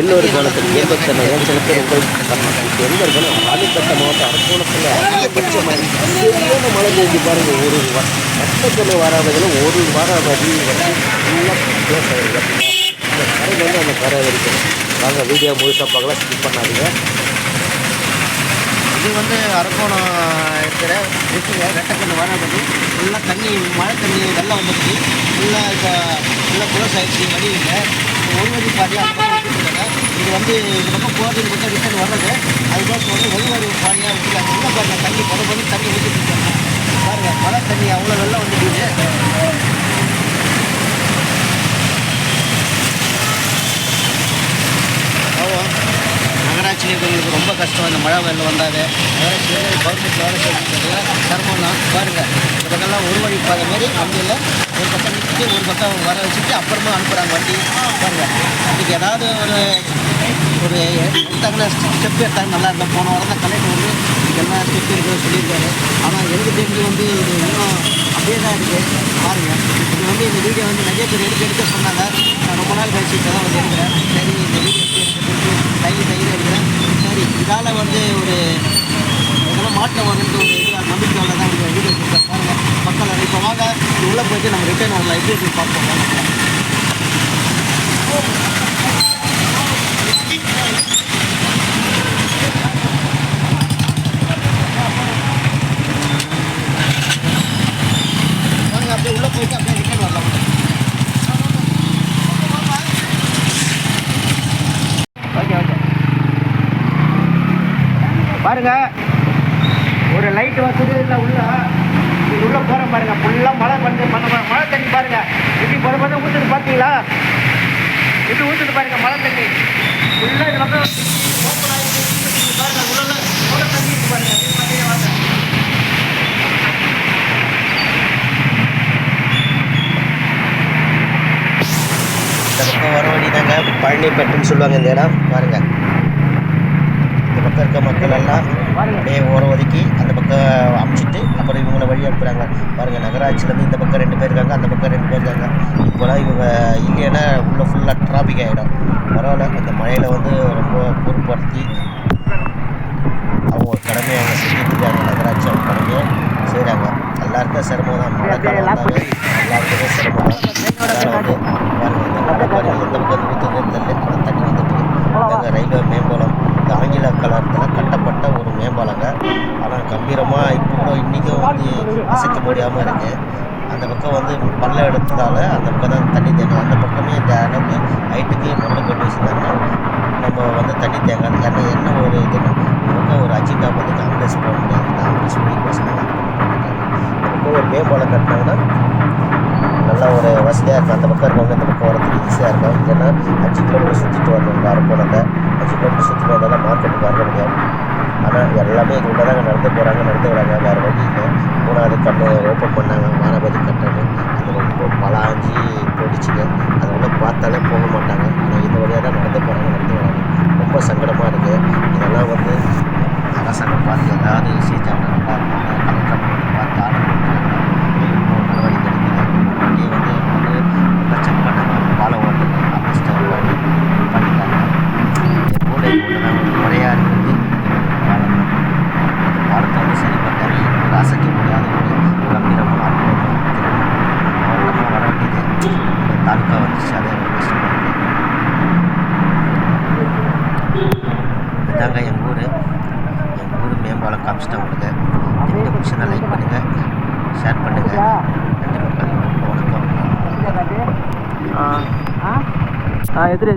எல்லோரு காலத்தில் ஏற்பட்டன ஏன் சில பேர் உங்களுக்கு எங்கே இருக்கணும் ராணிப்பேட்டை மாவட்டம் அரக்கோணத்தில் அதிகபட்சமாக சரியான மழை பெய்ஞ்சு பாருங்க. ஒரு கஷ்டத்தில் வராததில் ஒரு வாரம் வரி ஃபுல்லாக க்ளோஸ் ஆகிருக்கு இந்த கரை வந்து அந்த கரை வரைக்கும். வாங்க வீடியோ முழுசாக பார்க்கலாம். ஸ்கிப் பண்ணாதீங்க. இது வந்து அரக்கோணம் இருக்கிற இருக்குங்க வெட்டக்கண்ணு வராதது ஃபுல்லாக தண்ணி மழை தண்ணி வெள்ளம் வந்துடுச்சு ஃபுல்லாக இப்போ ஃபுல்லாக குளஸ் ஆகிடுச்சு வழி இல்லை பாதையாக இது வந்து இது பக்கம் போகிறதுக்கு மட்டும் ரிட்டர்ன் வர்றது. அதுக்கோசம் வந்து ஒரு பாதையாக விட்டுருக்காங்க பாருங்கள் தண்ணி பத பண்ணி தண்ணி ஊற்றிட்டு இருக்காங்க. பாருங்கள் மழை தண்ணி அவ்வளோ வெள்ளம் வந்து கஷ்டம் இந்த மழை வெள்ளம் வந்தாவே. நகராட்சியில் கவர்மெண்ட் வேலை செய்யறதுல சிரமம் தான் பாருங்கள் இந்த பக்கம்லாம் ஒரு வழி பாதை மாதிரி வண்டியில் ஒரு பக்கம் நிறுத்தி ஒரு பக்கம் வர வச்சுட்டு அப்புறமா அனுப்புகிறாங்க வண்டி. பாருங்கள் அதுக்கு ஏதாவது ஒரு ஒரு எடுத்தாங்கன்னா ஸ்டெப் எடுத்தாங்க நல்லா இருந்தால் போன வாரம் தான் கலெக்டர் வந்து என்ன ஸ்டெப் இருக்குன்னு சொல்லியிருக்காரு. ஆனால் எனக்கு தெரிஞ்சு வந்து இது இன்னும் அப்படியே தான் இருக்குது பாருங்கள் இது வந்து இந்த வீடியோ வந்து நிறைய பேர் எடுக்க எடுக்க சொன்னாங்க. நான் ரொம்ப நாள் கழிச்சு தான் வந்து எடுக்கிறேன் சரி இந்த வீடியோ எப்படி எடுக்கிறது தைரிய தைரியம் எடுக்கிறேன் சரி இதால் வந்து ஒரு இதெல்லாம் மாற்றம் வரும்னு ஒரு இது நம்பிக்கையில் தான் இந்த வீடியோ கொடுத்தேன் பாருங்கள் மக்கள் இப்போ வாங்க உள்ளே போயிட்டு நம்ம ரிட்டர்ன் வரலாம் எப்படி இருக்கு பார்ப்போம் வாங்க. வாங்க அப்படியே உள்ளே போயிட்டு அப்படியே ரிட்டர்ன் வரலாம் ஓகே ஓகே பாருங்கள் ஒரு லைட் வசதி இல்லை உள்ள. இது உள்ள போகிறோம் பாருங்க. ஃபுல்லாக மழை வந்து மழை மழை- மழை தண்ணி பாருங்க. இப்படி போகிற போது ஊற்றுது பார்த்தீங்களா எப்படி ஊற்றுது பாருங்கள் மழை தண்ணி. ஃபுல்லாக இது வந்து ஓப்பன் ஆகிட்டு பாருங்கள் உள்ள உள்ள தண்ணி பாருங்கள் பாருங்க. வாங்க. இந்த பக்கம் வர வழி தாங்க பழனிப்பேட்டைன்னு சொல்லுவாங்க இந்த இடம். பாருங்கள் பக்கம் இருக்க மக்கள் எல்லாம் அப்படியே ஓரம் ஒதுக்கி அந்த பக்கம் அமுச்சிட்டு அப்புறம் இவங்கள வழி அனுப்புகிறாங்க பாருங்கள் நகராட்சியிலேருந்து இந்த பக்கம் ரெண்டு பேர் இருக்காங்க அந்த பக்கம் ரெண்டு பேர் இருக்காங்க. இப்போலாம் இவங்க இல்லைன்னா உள்ளே ஃபுல்லாக டிராஃபிக் ஆகிடும் பரவாயில்ல அந்த மழையில் வந்து ரொம்ப பொருட்படுத்தி அவங்க கடமையை அவங்க செஞ்சுட்டு இருக்காங்க. நகராட்சி அவங்க கடமையை செய்கிறாங்க எல்லாருக்கும் சிரமம் தான் மழை எல்லாருக்குமே சிரமம் தான் அதனால் வந்து பாருங்க இந்த மழை பாருங்க எந்த பக்கம் ஊற்றுதுன்னு தெரியல ஆனால் தண்ணி வந்துட்டு இதாங்க ரயில்வே மேம்பாலம் இந்த ஆங்கில கலரத்தில் கட்டப்பட்ட ஒரு மேம்பாலங்க ஆனால் கம்பீரமாக இப்போ கூட இன்றைக்கும் வந்து அசைக்க முடியாமல் இருக்குது அந்த பக்கம் வந்து பள்ளம் எடுத்ததால் அந்த பக்கம் தான் தண்ணி தேங்கும் அந்த பக்கமே இந்த அளவுக்கு ஹைட்டுக்கு மண்ணு கட்டி வச்சுருந்தாங்க. நம்ம வந்து தண்ணி தேங்காது ஏன்னா என்ன ஒரு இதுன்னா நமக்கு ஒரு அஜிண்டா வந்து காங்கிரஸ் போக முடியாது காங்கிரஸ் ஆம்புலன்ஸ் போய் அந்த பக்கம் ஒரு மேம்பாலம் கட்டினாங்கன்னா நல்லா ஒரு வசதியாக இருக்கும். அந்த பக்கம் இருக்கவங்க இந்த பக்கம் வரதுக்கு ஈஸியாக இருக்கும். ஏன்னா அஞ்சு கிலோமீட்டர் சுற்றிட்டு வரணும் வரப்போனாங்க அஞ்சு கிலோமீட்டர் சுற்றிட்டு வந்தால் தான் மார்க்கெட்டுக்கு வர முடியாது ஆனால் எல்லாமே இது உள்ள நடந்து போகிறாங்க நடந்து வராங்க. வேறு வழி இல்லை. மூணாவது கண்ணு ஓப்பன் பண்ணாங்க வானபதி கட்டணு அது ரொம்ப பலாஞ்சி போயிடுச்சுங்க. அதை உள்ள பார்த்தாலே போக மாட்டாங்க. ஆனால் இது வழியாக தான் நடந்து போகிறாங்க நடந்து வராங்க. ரொம்ப சங்கடமாக இருக்குது இதெல்லாம் வந்து அரசாங்கம் பார்த்து ஏதாவது செஞ்சாங்கன்னா நல்லா இருக்கும் கலெக்டர் பார்த்து ஆர்டர் பண்ணுறாங்க இன்னும் நடவடிக்கை எடுக்கல வண்டியை வந்து வந்து நல்லா செக் பண்ணாங்க பாலம் ஓட்டுங்க அப்படின்னு பண்ணி பண்ணிட்டாங்க என் கூட இது ஒன்று தான் ஒரு குறையாக இருக்குது பாலம் தான். அந்த பாலத்தை வந்து சரி பண்ணாலே எங்களுக்கு அசைக்க முடியாத ஒரு கம்பீரமாக அற்புதமாக மாவட்டமாக வர வேண்டியது இந்த தாலுக்கா வந்துச்சு அதே ஒரு கஷ்டமாக இருக்குது இதாங்க எங்கள் ஊர் எங்கள் ஊர் மேம்பாலம் காமிச்சிட்டேன் உங்களுக்கு. இந்த வீடியோ பிடிச்சா லைக் பண்ணுங்கள் ஷேர் பண்ணுங்கள் நன்றி மக்கள். வணக்கம். ஆ. ஆ எதிரே.